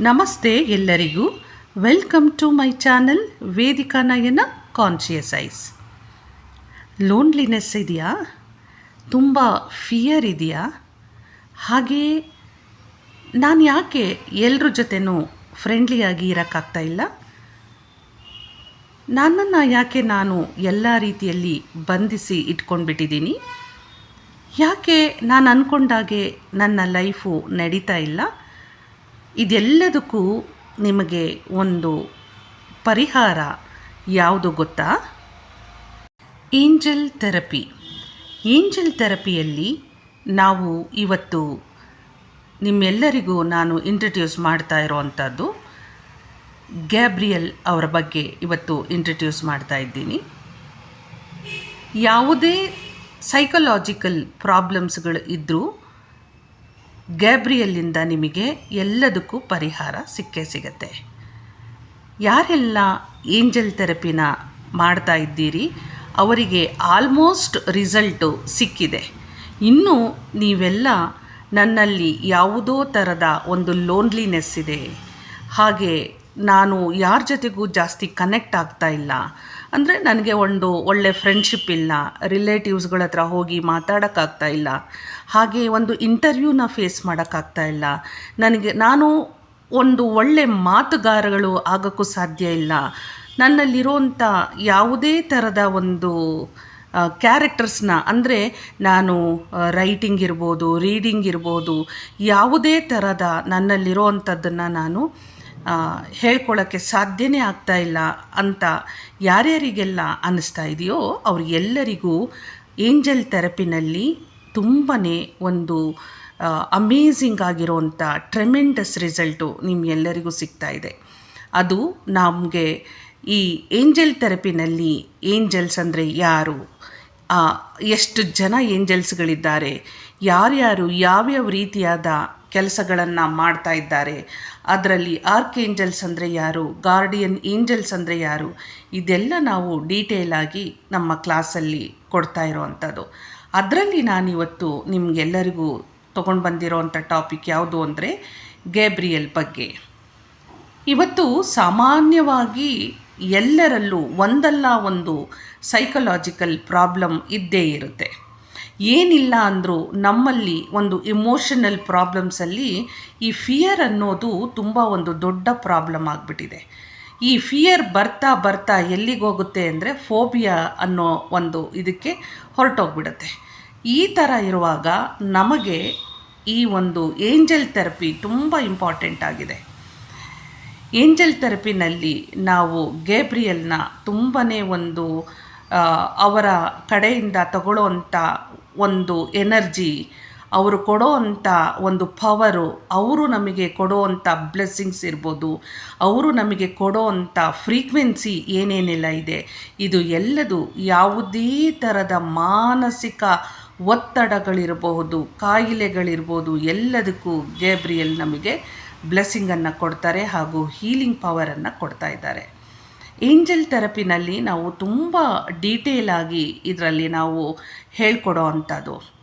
ನಮಸ್ತೆ ಎಲ್ಲರಿಗೂ. Welcome to my channel Vedika Nayana conscious ice loneliness ಇದೆಯಾ? ತುಂಬ ಫಿಯರ್ ಇದೆಯಾ? ಹಾಗೆಯೇ ನಾನು ಯಾಕೆ ಎಲ್ಲರ ಜೊತೆನೂ ಫ್ರೆಂಡ್ಲಿಯಾಗಿ ಇರೋಕ್ಕಾಗ್ತಾ ಇಲ್ಲ? ನನ್ನನ್ನು ಯಾಕೆ ನಾನು ಎಲ್ಲ ರೀತಿಯಲ್ಲಿ ಬಂಧಿಸಿ ಇಟ್ಕೊಂಡ್ಬಿಟ್ಟಿದ್ದೀನಿ? ಯಾಕೆ ನಾನು ಅಂದ್ಕೊಂಡಾಗೆ ನನ್ನ ಲೈಫು ನಡೀತಾ ಇಲ್ಲ? ಇದೆಲ್ಲದಕ್ಕೂ ನಿಮಗೆ ಒಂದು ಪರಿಹಾರ ಯಾವುದು ಗೊತ್ತಾ? Angel therapy. ಏಂಜಲ್ ಥೆರಪಿಯಲ್ಲಿ ನಾವು ಇವತ್ತು ನಿಮ್ಮೆಲ್ಲರಿಗೂ ನಾನು ಇಂಟ್ರಡ್ಯೂಸ್ ಮಾಡ್ತಾ ಇರೋವಂಥದ್ದು ಗ್ಯಾಬ್ರಿಯಲ್ ಅವರ ಬಗ್ಗೆ ಇವತ್ತು ಇಂಟ್ರಡ್ಯೂಸ್ ಮಾಡ್ತಾ ಇದ್ದೀನಿ. ಯಾವುದೇ ಸೈಕಲಾಜಿಕಲ್ ಪ್ರಾಬ್ಲಮ್ಸ್ಗಳು ಇದ್ದರೂ ಗ್ಯಾಬ್ರಿಯಲ್ಲಿಂದ ನಿಮಗೆ ಎಲ್ಲದಕ್ಕೂ ಪರಿಹಾರ ಸಿಕ್ಕೇ ಸಿಗತ್ತೆ. ಯಾರೆಲ್ಲ ಏಂಜಲ್ ಥೆರಪಿನ ಮಾಡ್ತಾ ಇದ್ದೀರಿ, ಅವರಿಗೆ ಆಲ್ಮೋಸ್ಟ್ ರಿಸಲ್ಟು ಸಿಕ್ಕಿದೆ. ಇನ್ನು ನೀವೆಲ್ಲ ನನ್ನಲ್ಲಿ ಯಾವುದೋ ಥರದ ಒಂದು ಲೋನ್ಲಿನೆಸ್ ಇದೆ. ಹಾಗೆ ನಾನು ಯಾರ ಜೊತೆಗೂ ಜಾಸ್ತಿ ಕನೆಕ್ಟ್ ಆಗ್ತಾ ಇಲ್ಲ. ಅಂದರೆ ನನಗೆ ಒಂದು ಒಳ್ಳೆ ಫ್ರೆಂಡ್ಶಿಪ್ ಇಲ್ಲ ರಿಲೇಟಿವ್ಸ್ಗಳ ಹತ್ರ ಹೋಗಿ ಮಾತಾಡೋಕ್ಕಾಗ್ತಾ ಇಲ್ಲ, ಹಾಗೆ ಒಂದು ಇಂಟರ್ವ್ಯೂನ ಫೇಸ್ ಮಾಡೋಕ್ಕಾಗ್ತಾ ಇಲ್ಲ. ನನಗೆ, ನಾನು ಒಂದು ಒಳ್ಳೆ ಮಾತುಗಾರಗಳು ಆಗೋಕ್ಕೂ ಸಾಧ್ಯ ಇಲ್ಲ. ನನ್ನಲ್ಲಿರೋಂಥ ಯಾವುದೇ ಥರದ ಒಂದು ಕ್ಯಾರೆಕ್ಟರ್ಸ್ನ ಅಂದರೆ ನಾನು ರೈಟಿಂಗ್ ಇರ್ಬೋದು ರೀಡಿಂಗ್ ಇರ್ಬೋದು, ಯಾವುದೇ ಥರದ ನನ್ನಲ್ಲಿರೋ ಅಂಥದ್ದನ್ನು ನಾನು ಹೇಳ್ಕೊಳ್ಳೋಕ್ಕೆ ಸಾಧ್ಯನೇ ಆಗ್ತಾ ಇಲ್ಲ ಅಂತ ಯಾರ್ಯಾರಿಗೆಲ್ಲ ಅನ್ನಿಸ್ತಾ ಇದೆಯೋ ಅವ್ರಿಗೆಲ್ಲರಿಗೂ ಏಂಜಲ್ ಥೆರಪಿನಲ್ಲಿ ತುಂಬಾ ಒಂದು ಅಮೇಝಿಂಗ್ ಆಗಿರೋವಂಥ ಟ್ರೆಮೆಂಡಸ್ ರಿಸಲ್ಟು ನಿಮ್ಗೆಲ್ಲರಿಗೂ ಸಿಗ್ತಾ ಇದೆ. ಅದು ನಮಗೆ ಈ ಏಂಜಲ್ ಥೆರಪಿನಲ್ಲಿ ಏಂಜಲ್ಸ್ ಅಂದರೆ ಯಾರು? ಎಷ್ಟು ಜನ ಏಂಜಲ್ಸ್ಗಳಿದ್ದಾರೆ? ಯಾರ್ಯಾರು? ಯಾವ್ಯಾವ ರೀತಿಯಾದ ಕೆಲಸಗಳನ್ನು ಮಾಡ್ತಾ ಇದ್ದಾರೆ. ಅದರಲ್ಲಿ ಆರ್ಕ್ ಏಂಜಲ್ಸ್ ಅಂದರೆ ಯಾರು? ಗಾರ್ಡಿಯನ್ ಏಂಜಲ್ಸ್ ಅಂದರೆ ಯಾರು? ಇದೆಲ್ಲ ನಾವು ಡೀಟೇಲ್ ಆಗಿ ನಮ್ಮ ಕ್ಲಾಸಲ್ಲಿ ಕೊಡ್ತಾ ಇರೋವಂಥದ್ದು. ಅದರಲ್ಲಿ ನಾನಿವತ್ತು ನಿಮಗೆಲ್ಲರಿಗೂ ತೊಗೊಂಡು ಬಂದಿರೋವಂಥ ಟಾಪಿಕ್ ಯಾವುದು ಅಂದರೆ ಗೇಬ್ರಿಯಲ್ ಬಗ್ಗೆ. ಇವತ್ತು ಸಾಮಾನ್ಯವಾಗಿ ಎಲ್ಲರಲ್ಲೂ ಒಂದಲ್ಲ ಒಂದು ಸೈಕಲಾಜಿಕಲ್ ಪ್ರಾಬ್ಲಮ್ ಇದ್ದೇ ಇರುತ್ತೆ. ಏನಿಲ್ಲ ಅಂದರೂ ನಮ್ಮಲ್ಲಿ ಒಂದು ಇಮೋಷನಲ್ ಪ್ರಾಬ್ಲಮ್ಸಲ್ಲಿ ಈ ಫಿಯರ್ ಅನ್ನೋದು ತುಂಬ ಒಂದು ದೊಡ್ಡ ಪ್ರಾಬ್ಲಮ್ ಆಗಿಬಿಟ್ಟಿದೆ. ಈ ಫಿಯರ್ ಬರ್ತಾ ಬರ್ತಾ ಎಲ್ಲಿಗೆ ಹೋಗುತ್ತೆ ಅಂದರೆ ಫೋಬಿಯಾ ಅನ್ನೋ ಒಂದು ಇದಕ್ಕೆ ಹೊರಟೋಗ್ಬಿಡುತ್ತೆ. ಈ ಥರ ಇರುವಾಗ ನಮಗೆ ಈ ಒಂದು ಏಂಜಲ್ ಥೆರಪಿ ತುಂಬ ಇಂಪಾರ್ಟೆಂಟ್ ಆಗಿದೆ. ಏಂಜಲ್ ಥೆರಪಿನಲ್ಲಿ ನಾವು ಗೇಬ್ರಿಯಲ್ನ ತುಂಬಾ ಒಂದು ಅವರ ಕಡೆಯಿಂದ ತಗೊಳ್ಳೋವಂಥ ಒಂದು ಎನರ್ಜಿ, ಅವರು ಕೊಡೋ ಅಂಥ ಒಂದು ಪವರು ಅವರು ನಮಗೆ ಕೊಡೋ ಅಂಥ ಬ್ಲೆಸ್ಸಿಂಗ್ಸ್ ಇರ್ಬೋದು, ಅವರು ನಮಗೆ ಕೊಡೋ ಅಂಥ ಫ್ರೀಕ್ವೆನ್ಸಿ ಏನೇನೆಲ್ಲ ಇದೆ, ಇದು ಎಲ್ಲದು ಯಾವುದೇ ಥರದ ಮಾನಸಿಕ ಒತ್ತಡಗಳಿರಬಹುದು, ಕಾಯಿಲೆಗಳಿರ್ಬೋದು, ಎಲ್ಲದಕ್ಕೂ ಗೇಬ್ರಿಯಲ್ ನಮಗೆ ಬ್ಲೆಸ್ಸಿಂಗನ್ನು ಕೊಡ್ತಾರೆ ಹಾಗೂ ಹೀಲಿಂಗ್ ಪವರನ್ನು ಕೊಡ್ತಾ ಇದ್ದಾರೆ. ಏಂಜಲ್ ಥೆರಪಿನಲ್ಲಿ ನಾವು ತುಂಬ ಡೀಟೇಲ್ ಆಗಿ ಇದರಲ್ಲಿ ನಾವು ಹೇಳ್ಕೊಡೋ ಅಂಥದ್ದು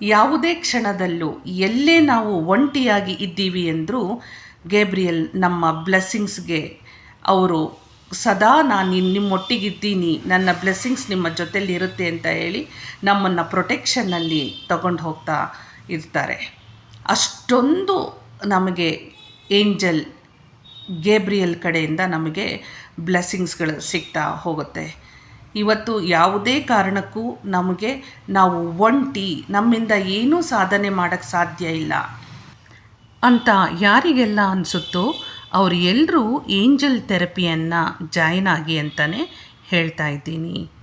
ಯಾವುದೇ ಕ್ಷಣದಲ್ಲೂ ಎಲ್ಲೇ ನಾವು ಒಂಟಿಯಾಗಿ ಇದ್ದೀವಿ ಎಂದರೂ ಗೇಬ್ರಿಯಲ್ ನಮ್ಮ ಬ್ಲೆಸ್ಸಿಂಗ್ಸ್ಗೆ ಅವರು ಸದಾ ನಾನು ನಿಮ್ಮೊಟ್ಟಿಗಿದ್ದೀನಿ, ನನ್ನ ಬ್ಲೆಸ್ಸಿಂಗ್ಸ್ ನಿಮ್ಮ ಜೊತೆಲಿ ಇರುತ್ತೆ ಅಂತ ಹೇಳಿ ನಮ್ಮನ್ನು ಪ್ರೊಟೆಕ್ಷನ್ನಲ್ಲಿ ತಗೊಂಡು ಹೋಗ್ತಾ ಇರ್ತಾರೆ. ಅಷ್ಟೊಂದು ನಮಗೆ ಏಂಜಲ್ ಗೇಬ್ರಿಯಲ್ ಕಡೆಯಿಂದ ನಮಗೆ ಬ್ಲೆಸ್ಸಿಂಗ್ಸ್ಗಳು ಸಿಗ್ತಾ ಹೋಗುತ್ತೆ. ಇವತ್ತು ಯಾವುದೇ ಕಾರಣಕ್ಕೂ ನಮಗೆ ನಾವು ಒಂಟಿ, ನಮ್ಮಿಂದ ಏನೂ ಸಾಧನೆ ಮಾಡೋಕ್ಕೆ ಸಾಧ್ಯ ಇಲ್ಲ. ಅಂತ ಯಾರಿಗೆಲ್ಲ ಅನಿಸುತ್ತೋ ಅವರು ಎಲ್ಲರೂ ಏಂಜಲ್ ಥೆರಪಿಯನ್ನು ಜಾಯ್ನ್ ಆಗಿ ಅಂತಲೇ ಹೇಳ್ತಾ ಇದ್ದೀನಿ.